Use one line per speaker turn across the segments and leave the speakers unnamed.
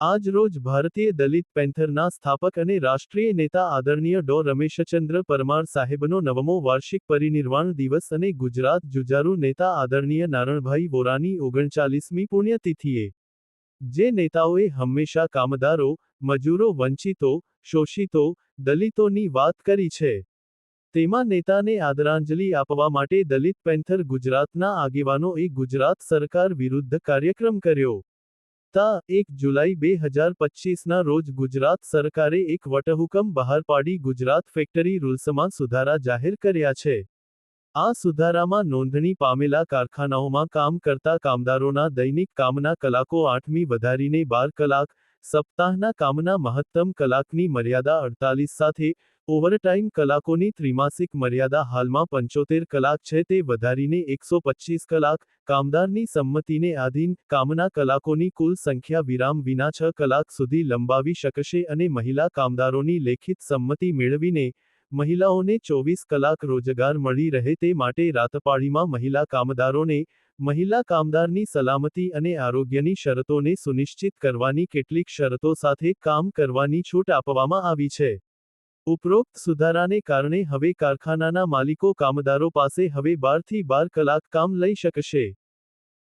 આજ રોજ ભારતીય દલિત પેન્થરના સ્થાપક અને રાષ્ટ્રીય નેતા આદરણીય ડો. રમેશચંદ્ર પરમાર સાહેબનો નવમો વાર્ષિક પરિનિર્વાણ દિવસ અને ગુજરાત જુજારુ નેતા આદરણીય નારણભાઈ વોરાની ઓગણચાલીસમી પુણ્યતિથિએ. જે નેતાઓએ હંમેશા કામદારો, મજૂરો, વંચિતો, શોષિતો, દલિતોની વાત કરી છે. તેમાં નેતાને આદરાંજલિ આપવા માટે દલિત પેન્થર ગુજરાતના આગેવાનોએ ગુજરાત સરકાર વિરુદ્ધ કાર્યક્રમ કર્યો. તા એક જુલાઈ બે હજાર પચીસના રોજ ગુજરાત સરકારે એક વટહુકમ બહાર પાડી ગુજરાત ફેક્ટરી રૂલ્સમાં સુધારા જાહેર કર્યા છે. આ સુધારામાં નોંધણી પામેલા કારખાનાઓમાં કામ કરતા કામદારોના દૈનિક કામના કલાકો આઠમી વધારીને બાર કલાક, સપ્તાહના કામના મહત્તમ કલાકની મર્યાદા અડતાલીસ સાથે ઓવરટાઇમ કલાકોની ત્રિમાસિક મર્યાદા હાલમાં પંચોતેર કલાક છે તે વધારીને એકસો પચીસ કલાક, કામદારની સંમતિને આધીન કામના કલાકોની કુલ સંખ્યા વિરામ વિના છ કલાક સુધી લંબાવી શકશે અને મહિલા કામદારોની લેખિત સંમતિ મેળવીને મહિલાઓને ચોવીસ કલાક રોજગાર મળી રહે તે માટે રાતપાળીમાં મહિલા કામદારોને મહિલા કામદારની સલામતી અને આરોગ્યની શરતોને સુનિશ્ચિત કરવાની કેટલીક શરતો સાથે કામ કરવાની છૂટ આપવામાં આવી છે. ઉપરોક્ત સુધારાને કારણે હવે કારખાનાના માલિકો કામદારો પાસે હવે બારથી બાર કલાક કામ લઈ શકશે.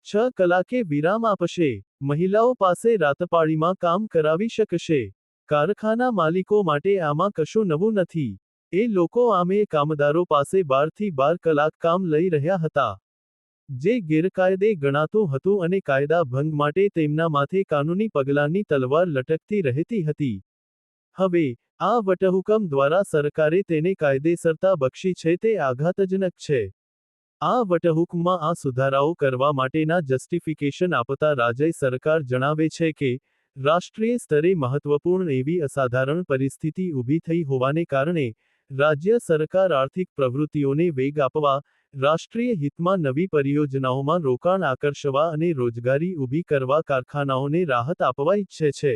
છ કલાકે વિરામ આપશે. મહિલાઓ પાસે રાતપાળીમાં કામ કરાવી શકશે. કારખાના માલિકો માટે આમાં કશું નવું નથી. એ લોકો આમે કામદારો પાસે બારથી બાર કલાક કામ લઈ રહ્યા હતા. જે ગેરકાયદે ગણાતું હતું અને કાયદા ભંગ માટે તેમના માથે કાનૂની પગલાંની તલવાર લટકતી રહેતી હતી. હવે આ વટહુકમ દ્વારા સરકારે તેને કાયદેસરતા બક્ષી છે તે આઘાતજનક છે. આ વટહુકમમાં આ સુધારાઓ કરવા માટેના જસ્ટિફિકેશન આપતા રાજ્ય સરકાર જણાવે છે કે, રાષ્ટ્રીય સ્તરે મહત્વપૂર્ણ એવી અસાધારણ પરિસ્થિતિ ઊભી થઈ હોવાને કારણે, રાજ્ય સરકાર આર્થિક પ્રવૃત્તિઓને વેગ આપવા, રાષ્ટ્રીય હિતમાં નવી પરિયોજનાઓમાં રોકાણ આકર્ષવા અને રોજગારી ઊભી કરવા કારખાનાઓને રાહત આપવા ઈચ્છે છે.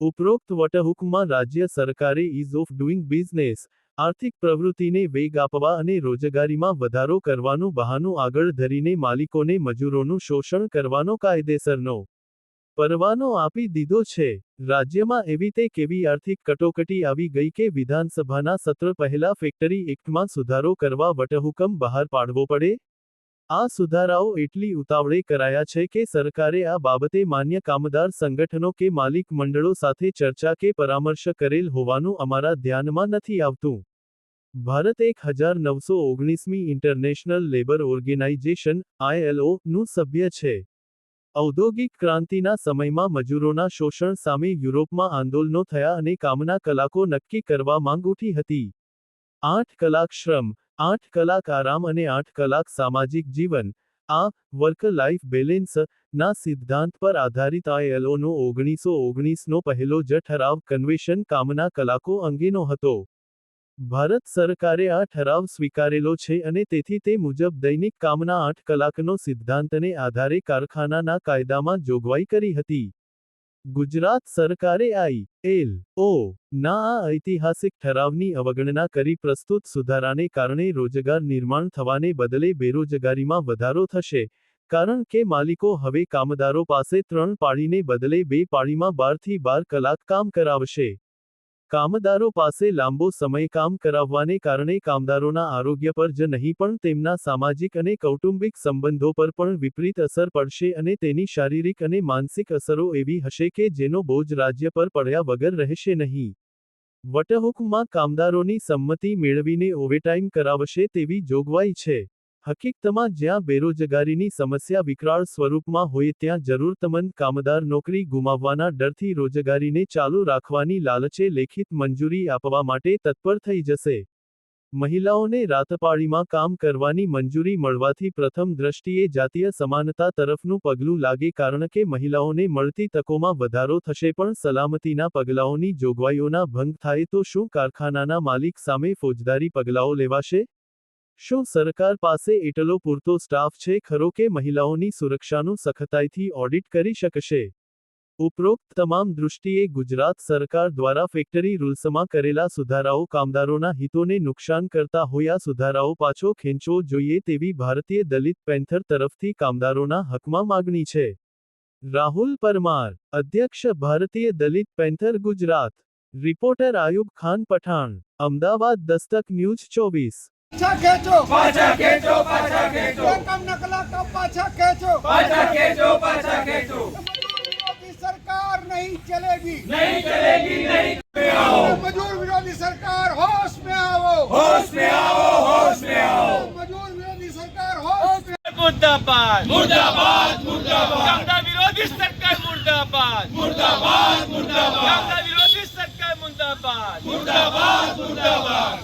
ઉપરોક્ત વટહુકમમાં રાજ્ય સરકારે ઇઝ ઓફ ડુઇંગ બિઝનેસ આર્થિક પ્રવૃત્તિને વેગ આપવા અને રોજગારીમાં વધારો કરવાનું બહાનું આગળ ધરીને માલિકોને મજૂરોનું શોષણ કરવાનો કાયદેસરનો પરવાનો આપી દીધો છે. રાજ્યમાં એવી તે કેવી આર્થિક કટોકટી આવી ગઈ કે વિધાનસભાના સત્ર પહેલા ફેક્ટરી એક્ટમાં સુધારો કરવા વટહુકમ બહાર પાડવો પડે? આ સુધારાઓ એટલી ઉતાવળે કરાયા છે કે સરકારે આ બાબતે માન્ય કામદાર સંગઠનો કે માલિક મંડળો સાથે ચર્ચા કે પરામર્શ કરેલ હોવાનું અમારા ધ્યાનમાં નથી આવતું. ભારત એક હજાર નવસો ઓગણીસમી ઇન્ટરનેશનલ લેબર ઓર્ગેનાઇઝેશન આઈએલઓ નું સભ્ય છે. ઔદ્યોગિક ક્રાંતિના સમયમાં મજૂરોના શોષણ સામે યુરોપમાં આંદોલનો થયા અને કામના કલાકો નક્કી કરવા માંગ ઉઠી હતી. આઠ કલાક શ્રમ આઠ કલાક આરામ અને આઠ કલાક સામાજિક જીવન. આ, વર્ક લાઇફ બેલેન્સ, ના સિદ્ધાંત પર આધારિત આઈએલઓનો ઓગણીસો ઓગણીસનો પહેલો જ ઠરાવ કન્વેશન કામના કલાકો અંગેનો હતો. ભારત સરકારે આ ઠરાવ સ્વીકારેલો છે અને તેથી તે મુજબ દૈનિક કામના આઠ કલાકનો સિદ્ધાંતને આધારે કારખાનાના કાયદામાં જોગવાઈ કરી હતી. ગુજરાત સરકારે આઈ એલ ઓ ના આ ઐતિહાસિક ઠરાવની અવગણના કરી પ્રસ્તુત સુધારાને કારણે રોજગાર નિર્માણ થવાને બદલે બેરોજગારીમાં વધારો થશે. કારણ કે માલિકો હવે કામદારો પાસે ત્રણ પાળીને બદલે બે પાળીમાં બારથી બાર કલાક કામ કરાવશે. કામદારો પાસે લાંબો સમય કામ કરાવવાને કારણે કામદારોના આરોગ્ય પર જ નહીં, પણ તેમના સામાજિક અને કૌટુંબિક સંબંધો પર પણ વિપરીત અસર પડશે અને તેની શારીરિક અને માનસિક અસરો એવી હશે કે જેનો બોજ રાજ્ય પર પડ્યા વગર રહેશે નહીં. વટહુકમાં કામદારોની સંમતિ મેળવીને ઓવરટાઇમ કરાવશે તેવી જોગવાઈ છે. હકીકતમાં જ્યાં બેરોજગારીની સમસ્યા વિકરાળ સ્વરૂપમાં હોય ત્યાં જરૂરતમંદ કામદાર નોકરી ગુમાવવાના ડરથી રોજગારીને ચાલુ રાખવાની લાલચે લેખિત મંજૂરી આપવા માટે તત્પર થઈ જશે. મહિલાઓને રાતપાળીમાં કામ કરવાની મંજૂરી મળવાથી પ્રથમ દ્રષ્ટિએ જાતીય સમાનતા તરફનું પગલું લાગે કારણ કે મહિલાઓને મળતી તકોમાં વધારો થશે પણ સલામતીના પગલાઓની જોગવાઈઓના ભંગ થાય તો શું કારખાનાના માલિક સામે ફોજદારી પગલાઓ લેવાશે? શું સરકાર પાસે એટલો પૂરતો સ્ટાફ છે ખરો કે મહિલાઓની સુરક્ષાનું સખતાઈથી ઓડિટ કરી શકશે? ઉપરોક્ત તમામ દૃષ્ટિએ ગુજરાત સરકાર દ્વારા ફેક્ટરી રૂલ્સમાં કરેલા સુધારાઓ કામદારોના હિતોને નુકસાન કરતા હોય આ સુધારાઓ પાછો ખેંચવો જોઈએ તેવી ભારતીય દલિત પેન્થર તરફથી કામદારોના હકમાં માગણી છે. રાહુલ પરમાર, અધ્યક્ષ Bharatiya Dalit Panther Gujarat. Reporter Ayub Khan Pathan, Ahmedabad Dastak News ચોવીસ.
પાછા ખેંચો
પાછા ખેંચો પાછા ખેંચો
એકમ નકલા કા પાછા ખેંચો
પાછા ખેંચો પાછા ખેંચો
મજૂર વિરોધી સરકાર નહીં ચલેગી
નહીં ચલેગી નહીં आओ
મજૂર વિરોધી સરકાર હોશ में आओ
होश में आओ होश में आओ
મજૂર વિરોધી સરકાર હોશ में
મુર્દાબાદ
मुर्दाबाद मुर्दाबाद
કાયદા વિરોધી સરકાર મુર્દાબાદ
मुर्दाबाद मुर्दाबाद
કાયદા વિરોધી સરકાર મુર્દાબાદ
मुर्दाबाद मुर्दाबाद